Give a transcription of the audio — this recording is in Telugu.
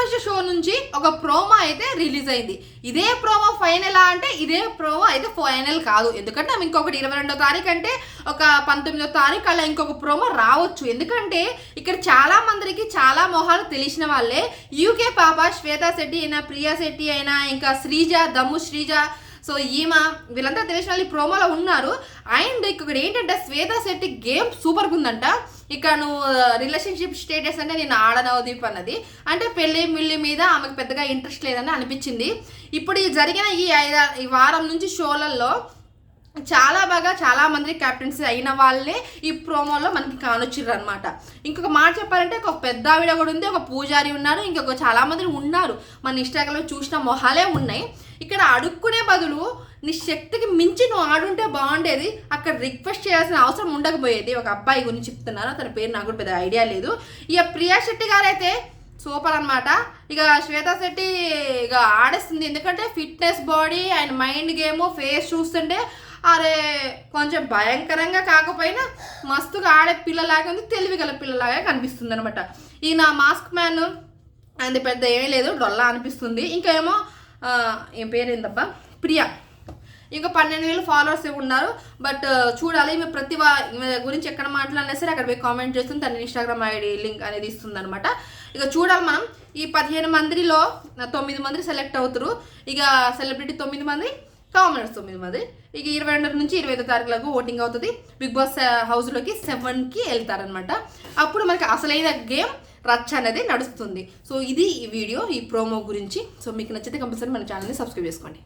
ఫస్ట్ షో నుంచి ఒక ప్రోమో అయితే రిలీజ్ అయింది. ఇదే ప్రోమో ఫైనల్ అంటే ఇదే ప్రోమో అయితే ఫైనల్ కాదు. ఎందుకంటే ఆమె ఇంకొకటి ఇరవై రెండో తారీఖు అంటే ఒక పంతొమ్మిదో తారీఖు అలా ఇంకొక ప్రోమో రావచ్చు. ఎందుకంటే ఇక్కడ చాలా మందికి చాలా మొహాలు తెలిసిన వాళ్ళే యూకే పాప శ్వేతా శెట్టి అయినా ప్రియా శెట్టి అయినా ఇంకా శ్రీజ దమ్ము శ్రీజ. సో ఈమె వీళ్ళంతా తెలిసిన వాళ్ళు ఈ ప్రోమోలో ఉన్నారు. అండ్ ఇక్కడ ఏంటంటే శ్వేతా శెట్టి గేమ్ సూపర్గా ఉందంట ఇక నువ్వు రిలేషన్షిప్ స్టేటస్ అంటే నేను ఆడనవదీప్ అన్నది. అంటే పెళ్ళి మిల్లి మీద ఆమెకు పెద్దగా ఇంట్రెస్ట్ లేదని అనిపించింది. ఇప్పుడు జరిగిన ఈ ఐదా ఈ వారం నుంచి షోలలో చాలా బాగా చాలా మంది కెప్టెన్సీ అయిన వాళ్ళే ఈ ప్రోమోలో మనకి కానొచ్చిర్రు అనమాట ఇంకొక మాట చెప్పాలంటే ఒక పెద్ద ఆవిడ కూడా ఉంది ఒక పూజారి ఉన్నారు ఇంకొక చాలా మంది ఉన్నారు. మన ఇన్స్టాగ్రామ్లో చూసిన మొహాలే ఉన్నాయి. ఇక్కడ అడుక్కునే బదులు నీ శక్తికి మించి నువ్వు ఆడుంటే బాగుండేది. అక్కడ రిక్వెస్ట్ చేయాల్సిన అవసరం ఉండకపోయేది. ఒక అబ్బాయి గురించి చెప్తున్నారు. తన పేరు నాకు కూడా పెద్ద ఐడియా లేదు. ఇక ప్రియా శెట్టి గారైతే సూపర్ అన్నమాట. ఇక శ్వేతా శెట్టి ఇక ఆడేస్తుంది. ఎందుకంటే fitness body and mind game face చూస్తుంటే అరే కొంచెం భయంకరంగా కాకపోయినా మస్తుగా ఆడే పిల్లలాగా ఉంది. తెలివి గల పిల్లలాగా కనిపిస్తుంది అనమాట ఈ నా మాస్క్ మ్యాన్ అది పెద్ద ఏమీ లేదు. డొల్లా అనిపిస్తుంది. ఇంకేమో ఏం పేరు ఏందబ్బా? ప్రియా. ఇంకా పన్నెండు వేలు ఫాలోవర్స్ ఉన్నారు. బట్ చూడాలి. ఈమె ప్రతి గురించి ఎక్కడ మాట్లాడినా సరే అక్కడ పోయి కామెంట్ చేస్తుంది. తన ఇన్స్టాగ్రామ్ ఐడి లింక్ అనేది ఇస్తుంది అనమాట ఇక చూడాలి మనం. ఈ పదిహేను మందిలో తొమ్మిది మంది సెలెక్ట్ అవుతారు ఇక సెలబ్రిటీ తొమ్మిది మంది కామనర్స్ తొమ్మిది మంది. ఇక ఇరవై రెండు నుంచి ఇరవై ఐదో తారీఖులకు ఓటింగ్ అవుతుంది. బిగ్ బాస్ హౌస్లోకి సెవెన్కి వెళ్తారనమాట అప్పుడు మనకి అసలైన గేమ్ రచ్చ అనేది నడుస్తుంది. సో ఇది ఈ వీడియో ఈ ప్రోమో గురించి. సో మీకు నచ్చితే కంపల్సరీ మన ఛానల్ని సబ్స్క్రైబ్ చేసుకోండి.